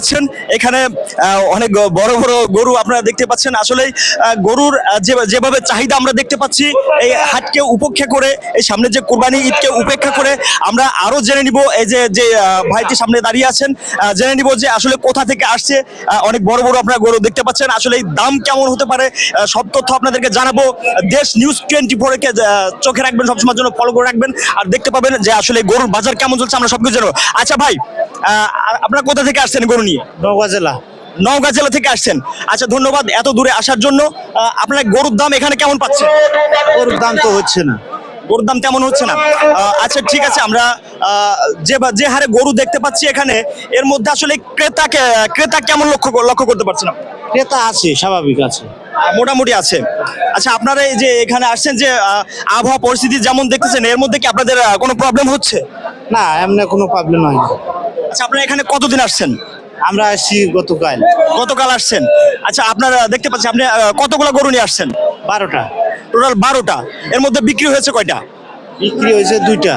পাচ্ছেন। এখানে অনেক বড় বড় গরু আপনারা দেখতে পাচ্ছেন। আসলে গরুর যেভাবে চাহিদা আমরা দেখতে পাচ্ছি, এই হাটকে উপেক্ষা করে, এই সামনে যে কোরবানি ঈদকে উপেক্ষা করে, আমরা আরও জেনে নিব এই যে যে ভাইটি সামনে দাঁড়িয়ে আছেন। জেনে নিব যে আসলে কোথা থেকে আসছে। অনেক বড় বড় আপনারা গরু দেখতে পাচ্ছেন। আসলে এই দাম কেমন হতে পারে সব তথ্য আপনাদেরকে জানাব। দেশ নিউজ টোয়েন্টি ফোর কে চোখে রাখবেন, সবসময়ের জন্য ফলো করে রাখবেন। আর দেখতে পাবেন যে আসলে গরুর বাজার কেমন চলছে, আমরা সবকিছু জানব। আচ্ছা ভাই আপনারা কোথা থেকে আসছেন গরু নিয়ে? নওগাঁ জেলা। নওগাঁ জেলা থেকে আসছেন। আচ্ছা ধন্যবাদ এত দূরে আসার জন্য। আপনারা গরুর দাম এখানে কেমন পাচ্ছেন গরুর দাম তো হচ্ছে না। গরুর দাম তেমন হচ্ছে না। আচ্ছা ঠিক আছে আমরা যে যে হারে গরু দেখতে পাচ্ছি এখানে এর মধ্যে আসলে ক্রেতাকে ক্রেতা কেমন লক্ষ্য লক্ষ্য করতে পারছেন? ক্রেতা আছে স্বাভাবিক আছে। মোটামুটি আছে। আচ্ছা আপনারা এই যে এখানে আসছেন যে আবহাওয়া পরিস্থিতি যেমন দেখতেছেন এর মধ্যে কি আপনাদের কোনো প্রবলেম হচ্ছে? না এমনি কোনো প্রবলেম হয় না। আচ্ছা আপনারা এখানে কতদিন আসছেন? আমরা আসছি গতকাল। গতকাল আসছেন। আচ্ছা আপনারা দেখতে পাচ্ছি আপনি কতগুলো গরু নিয়ে আসছেন? বারোটা। টোটাল বারোটা। এর মধ্যে বিক্রি হয়েছে কয়টা? বিক্রি হয়েছে দুইটা।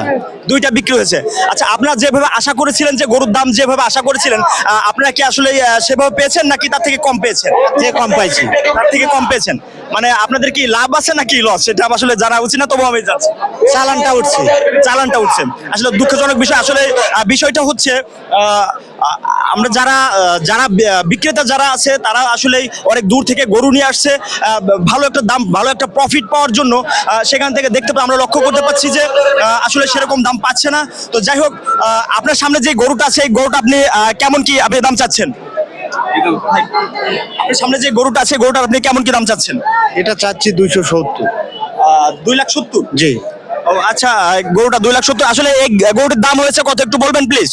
দুইটা বিক্রি হয়েছে। আচ্ছা আপনারা যেভাবে আশা করেছিলেন যে গরুর দাম যেভাবে আশা করেছিলেন আহ, আপনারা কি আসলে আহ, সেভাবে পেয়েছেন নাকি তার থেকে কম পেয়েছেন? যে কম পাইছি। তার থেকে কম পেয়েছেন। মানে আপনাদের কি লাভ আছে নাকি লস সেটা আসলে জানা উচিত না তবু আমি যাচ্ছি চালানটা উঠছে। চালানটা উঠছে। আসলে দুঃখজনক বিষয়। আসলে আহ, বিষয়টা হচ্ছে আহ, আ- আমরা যারা যারা বিক্রেতা যারা আছে তারা আসলে অনেক দূর থেকে গরু নিয়ে আসছে ভালো একটা দাম ভালো একটা প্রফিট পাওয়ার জন্য সেখান থেকে দেখতে আমরা লক্ষ্য করতে পারছি যে আসলে সেরকম দাম পাচ্ছে না। তো যাই হোক আপনার সামনে যে গরুটা আছে এই গরুটা আপনি কেমন কি আপনি দাম চাচ্ছেন? আপনার সামনে যে গরুটা আছে গরুটার আপনি কেমন কি দাম চাচ্ছেন? এটা চাচ্ছি দুইশো সত্তর। দুই লাখ সত্তর? জি। ও আচ্ছা গরুটা দুই লাখ সত্তর। আসলে এই গরুটার দাম হয়েছে কত একটু বলবেন প্লিজ